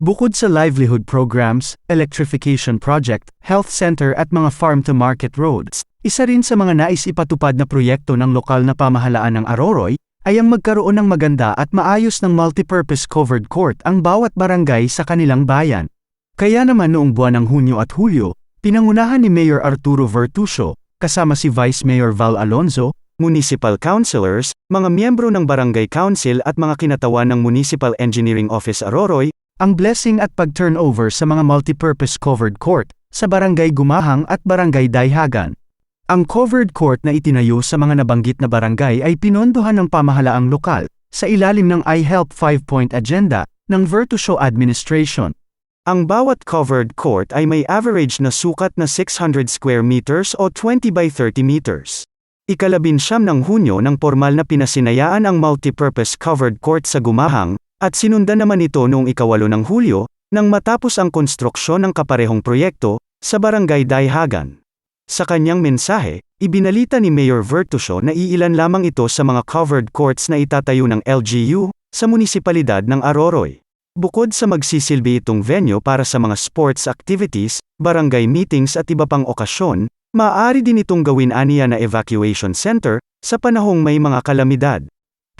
Bukod sa livelihood programs, electrification project, health center at mga farm-to-market roads, isa rin sa mga nais ipatupad na proyekto ng lokal na pamahalaan ng Aroroy, ay ang magkaroon ng maganda at maayos ng multipurpose covered court ang bawat barangay sa kanilang bayan. Kaya naman noong buwan ng Hunyo at Hulyo, pinangunahan ni Mayor Arturo Vertusio, kasama si Vice Mayor Val Alonzo, municipal councilors, mga miyembro ng barangay council at mga kinatawan ng Municipal Engineering Office Aroroy, ang blessing at pag-turnover sa mga multipurpose covered court sa Barangay Gumahang at Barangay Dayhagan. Ang covered court na itinayo sa mga nabanggit na barangay ay pinondohan ng pamahalaang lokal sa ilalim ng iHelp 5-point agenda ng Virtusio Administration. Ang bawat covered court ay may average na sukat na 600 square meters o 20 by 30 meters. Ikalabinsyam ng Hunyo nang formal na pinasinayaan ang multipurpose covered court sa Gumahang, at sinundan naman ito noong ikawalo ng Hulyo, nang matapos ang konstruksyon ng kaparehong proyekto, sa Barangay Dayhagan. Sa kanyang mensahe, ibinalita ni Mayor Vertusio na iilan lamang ito sa mga covered courts na itatayo ng LGU, sa munisipalidad ng Aroroy. Bukod sa magsisilbi itong venue para sa mga sports activities, barangay meetings at iba pang okasyon, maaari din itong gawin aniya na evacuation center, sa panahong may mga kalamidad.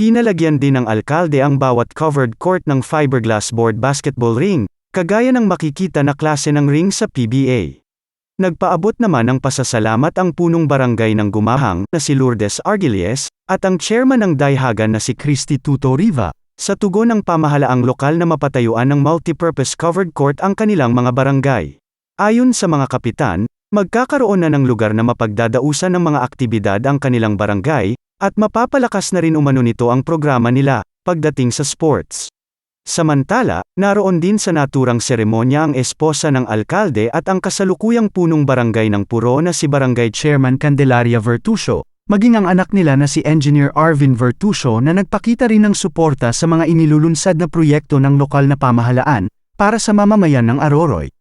Pinalagyan din ng alkalde ang bawat covered court ng fiberglass board basketball ring, kagaya ng makikita na klase ng ring sa PBA. Nagpaabot naman ng pasasalamat ang punong barangay ng Gumahang na si Lourdes Argilies, at ang chairman ng Dayhagan na si Christy Tuto Riva, sa tugon ng pamahalaang lokal na mapatayuan ng multipurpose covered court ang kanilang mga barangay. Ayon sa mga kapitan, magkakaroon na ng lugar na mapagdadausan ng mga aktibidad ang kanilang barangay, at mapapalakas na rin umano nito ang programa nila, pagdating sa sports. Samantala, naroon din sa naturang seremonya ang esposa ng alkalde at ang kasalukuyang punong barangay ng Puro na si Barangay Chairman Candelaria Vertusio, maging ang anak nila na si Engineer Arvin Vertusio na nagpakita rin ng suporta sa mga inilulunsad na proyekto ng lokal na pamahalaan, para sa mamamayan ng Aroroy.